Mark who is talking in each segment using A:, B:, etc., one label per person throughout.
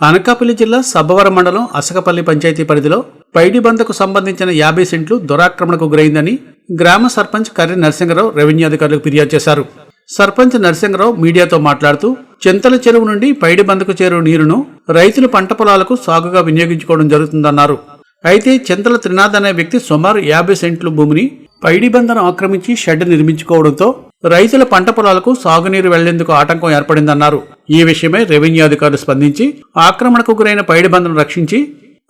A: అనకాపల్లి జిల్లా సబ్బవరం మండలం అసకపల్లి పంచాయతీ పరిధిలో పైడి బందకు సంబంధించిన యాభై సెంట్లు దురాక్రమణకు గురైందని గ్రామ సర్పంచ్ కర్రి నరసింహరావు రెవెన్యూ అధికారులకు ఫిర్యాదు చేశారు. సర్పంచ్ నరసింహరావు మీడియాతో మాట్లాడుతూ చింతల చెరువు నుండి పైడి బందకు చేరు నీరును రైతులు పంట పొలాలకు సాగుగా వినియోగించుకోవడం జరుగుతుందన్నారు. అయితే చింతల త్రినాథ్ అనే వ్యక్తి సుమారు యాభై సెంట్లు భూమిని పైడి బందను ఆక్రమించి షెడ్ నిర్మించుకోవడంతో రైతుల పంట పొలాలకు సాగునీరు వెళ్ళేందుకు ఆటంకం ఏర్పడిందన్నారు. ఈ విషయమై రెవెన్యూ అధికారులు స్పందించి ఆక్రమణకు గురైన పైడి రక్షించి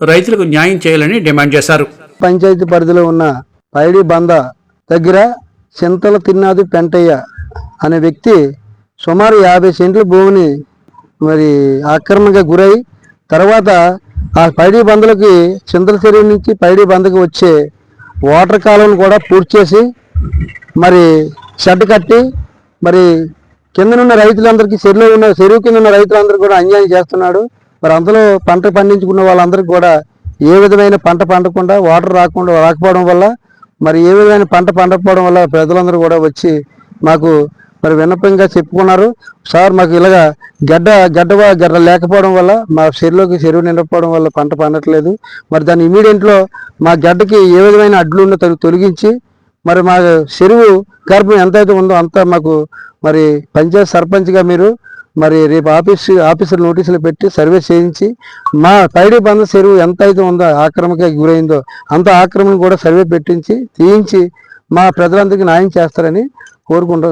A: రైతులకు న్యాయం చేయాలని డిమాండ్ చేశారు.
B: పంచాయతీ పరిధిలో ఉన్న పైడి బంద దగ్గర చింతల తిన్నాది పెంటయ్య అనే వ్యక్తి సుమారు యాభై సెంట్ల భూమిని మరి ఆక్రమణగా గురై తర్వాత ఆ పైడి బందలకి చింతల చెరువు నుంచి పైడి బందకి వచ్చే వాటర్ కాలువను కూడా పూర్తి చేసి మరి షెడ్ కట్టి మరి కిందనున్న రైతులందరికీ చెరువులో ఉన్న చెరువు కింద ఉన్న రైతులందరికీ కూడా అన్యాయం చేస్తున్నాడు. మరి అందులో పంట పండించుకున్న వాళ్ళందరికీ కూడా ఏ విధమైన పంట పండకుండా వాటర్ రాకుండా రాకపోవడం వల్ల మరి ఏ విధమైన పంట పండకపోవడం వల్ల ప్రజలందరూ కూడా వచ్చి మాకు మరి విన్నపంగా చెప్పుకున్నారు. సార్ మాకు ఇలాగా గడ్డ గడ్డ గడ్డ లేకపోవడం వల్ల మా చెరువులోకి చెరువు నిండకపోవడం వల్ల పంట పండట్లేదు. మరి దాని ఇమీడియట్లో మా గడ్డకి ఏ విధమైన అడ్లు ఉన్నో తొలగించి మరి మా చెరువు గర్భం ఎంతైతే ఉందో అంత మాకు మరి పంచాయత్ సర్పంచ్గా మీరు మరి రేపు ఆఫీస్ ఆఫీసులు నోటీసులు పెట్టి సర్వే చేయించి మా పైడి బంద చెరువు ఎంత అయితే ఉందో ఆక్రమణకి గురైందో అంత ఆక్రమణ కూడా సర్వే పెట్టించి తీయించి మా ప్రజలందరికీ న్యాయం చేస్తారని కోరుకుంటా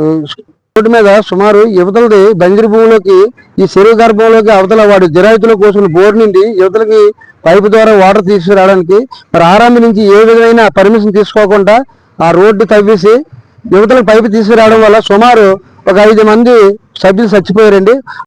B: రోడ్డు మీద సుమారు యువతలది బంజరు భూమిలోకి ఈ చెరువు గర్భంలోకి అవతల వాడు జిరాయితీలో కోసుకున్న బోర్ నుండి యువతలకి పైపు ద్వారా వాటర్ తీసుకురావడానికి మరి ఆరామి నుంచి ఏ విధమైన పర్మిషన్ తీసుకోకుండా ఆ రోడ్డు తవ్వేసి యువతలకు పైపు తీసుకురావడం వల్ల సుమారు ఒక ఐదు మంది సభ్యులు చచ్చిపోయారండి.